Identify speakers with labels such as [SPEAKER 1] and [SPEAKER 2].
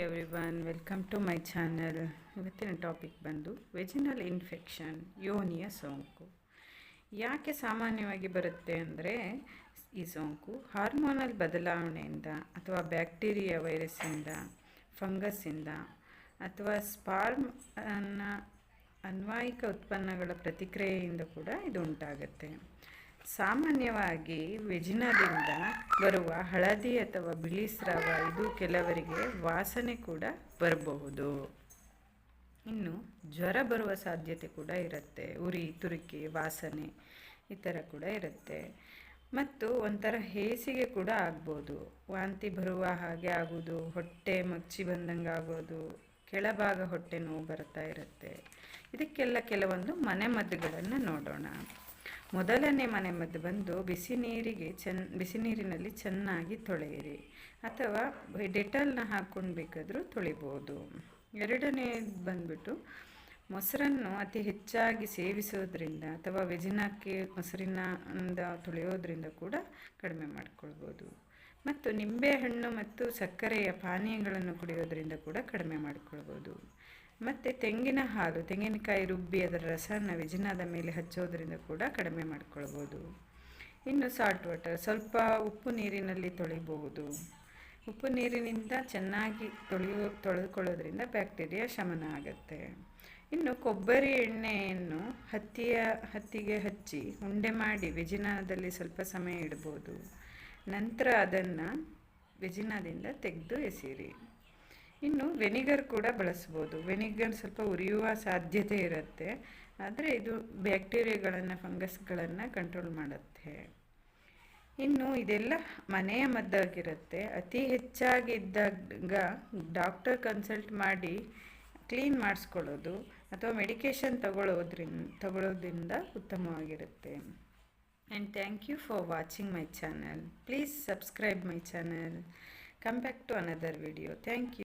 [SPEAKER 1] Everyone welcome to my channel ಇವತ್ತಿನ topic ಬಂದು vaginal infection ಯೋನಿಯ ಸೋಂಕು. ಯಾಕೆ ಸಾಮಾನ್ಯವಾಗಿ ಬರುತ್ತೆ ಅಂದರೆ ಈ ಸೋಂಕು ಹಾರ್ಮೋನಲ್ ಬದಲಾವಣೆಯಿಂದ ಅಥವಾ ಬ್ಯಾಕ್ಟೀರಿಯಾ ವೈರಸ್ಸಿಂದ ಫಂಗಸ್ಸಿಂದ ಅಥವಾ ಸ್ಪಾರ್ಮ್ ಅನ್ನ ಅನ್ವಾಯಿಕ ಉತ್ಪನ್ನಗಳ ಪ್ರತಿಕ್ರಿಯೆಯಿಂದ ಕೂಡ ಇದು ಉಂಟಾಗುತ್ತೆ. ಸಾಮಾನ್ಯವಾಗಿ ವೆಜಿನದಿಂದ ಬರುವ ಹಳದಿ ಅಥವಾ ಬಿಳಿ ಸ್ರಾವ ಇದು ಕೆಲವರಿಗೆ ವಾಸನೆ ಕೂಡ ಬರಬಹುದು. ಇನ್ನು ಜ್ವರ ಬರುವ ಸಾಧ್ಯತೆ ಕೂಡ ಇರುತ್ತೆ. ಉರಿ, ತುರಿಕೆ, ವಾಸನೆ ಈ ಥರ ಕೂಡ ಇರುತ್ತೆ. ಮತ್ತು ಒಂಥರ ಹೇಸಿಗೆ ಕೂಡ ಆಗ್ಬೋದು. ವಾಂತಿ ಬರುವ ಹಾಗೆ ಆಗೋದು ಹೊಟ್ಟೆ ಮಚ್ಚಿ ಬಂದಂಗೆ ಆಗೋದು, ಕೆಳಭಾಗ ಹೊಟ್ಟೆ ನೋವು ಬರ್ತಾ ಇರುತ್ತೆ. ಇದಕ್ಕೆಲ್ಲ ಕೆಲವೊಂದು ಮನೆಮದ್ದುಗಳನ್ನು ನೋಡೋಣ. ಮೊದಲನೇ ಮನೆ ಮದ್ದು ಬಂದು ಬಿಸಿ ನೀರಿಗೆ ಚೆನ್ನ ಬಿಸಿ ನೀರಿನಲ್ಲಿ ಚೆನ್ನಾಗಿ ತೊಳೆಯಿರಿ. ಅಥವಾ ಡೆಟಾಲ್ನ ಹಾಕ್ಕೊಂಡು ಬೇಕಾದರೂ ತೊಳಿಬೋದು. ಎರಡನೇ ಬಂದ್ಬಿಟ್ಟು ಮೊಸರನ್ನು ಅತಿ ಹೆಚ್ಚಾಗಿ ಸೇವಿಸೋದ್ರಿಂದ ಅಥವಾ ವೆಜಿನಕ್ಕೆ ಮೊಸರಿನಿಂದ ತೊಳೆಯೋದ್ರಿಂದ ಕೂಡ ಕಡಿಮೆ ಮಾಡಿಕೊಳ್ಬೋದು. ಮತ್ತು ನಿಂಬೆಹಣ್ಣು ಮತ್ತು ಸಕ್ಕರೆಯ ಪಾನೀಯಗಳನ್ನು ಕುಡಿಯೋದ್ರಿಂದ ಕೂಡ ಕಡಿಮೆ ಮಾಡ್ಕೊಳ್ಬೋದು. ಮತ್ತು ತೆಂಗಿನ ಹಾಲು, ತೆಂಗಿನಕಾಯಿ ರುಬ್ಬಿ ಅದರ ರಸನ ವಿಜಿನಾದ ಮೇಲೆ ಹಚ್ಚೋದ್ರಿಂದ ಕೂಡ ಕಡಿಮೆ ಮಾಡ್ಕೊಳ್ಬೋದು. ಇನ್ನು ಸಾಲ್ಟ್ ವಾಟರ್ ಸ್ವಲ್ಪ ಉಪ್ಪು ನೀರಿನಲ್ಲಿ ತೊಳಿಬಹುದು. ಉಪ್ಪು ನೀರಿನಿಂದ ಚೆನ್ನಾಗಿ ತೊಳೆಯೋ, ತೊಳೆದುಕೊಳ್ಳೋದ್ರಿಂದ ಬ್ಯಾಕ್ಟೀರಿಯಾ ಶಮನ ಆಗುತ್ತೆ. ಇನ್ನು ಕೊಬ್ಬರಿ ಎಣ್ಣೆಯನ್ನು ಹತ್ತಿಯ, ಹತ್ತಿಗೆ ಹಚ್ಚಿ ಉಂಡೆ ಮಾಡಿ ವಿಜಿನಾದಲ್ಲಿ ಸ್ವಲ್ಪ ಸಮಯ ಇಡ್ಬೋದು. ನಂತರ ಅದನ್ನು ವಿಜಿನಾದಿಂದ ತೆಗೆದು ಎಸೀರಿ. ಇನ್ನು ವೆನಿಗರ್ ಕೂಡ ಬಳಸ್ಬೋದು. ವೆನಿಗರ್ ಸ್ವಲ್ಪ ಉರಿಯುವ ಸಾಧ್ಯತೆ ಇರುತ್ತೆ. ಆದರೆ ಇದು ಬ್ಯಾಕ್ಟೀರಿಯಾಗಳನ್ನು ಫಂಗಸ್ಗಳನ್ನು ಕಂಟ್ರೋಲ್ ಮಾಡುತ್ತೆ. ಇನ್ನು ಇದೆಲ್ಲ ಮನೆಯ ಮದ್ದಾಗಿರುತ್ತೆ. ಅತಿ ಹೆಚ್ಚಾಗಿ ಇದ್ದಾಗ ಡಾಕ್ಟರ್ ಕನ್ಸಲ್ಟ್ ಮಾಡಿ ಕ್ಲೀನ್ ಮಾಡಿಸ್ಕೊಳ್ಳೋದು ಅಥವಾ ಮೆಡಿಕೇಷನ್ ತಗೊಳ್ಳೋದ್ರಿಂದ ತಗೊಳ್ಳೋದ್ರಿಂದ ಉತ್ತಮವಾಗಿರುತ್ತೆ. And thank you for watching my channel please subscribe my channel come back to another video thank you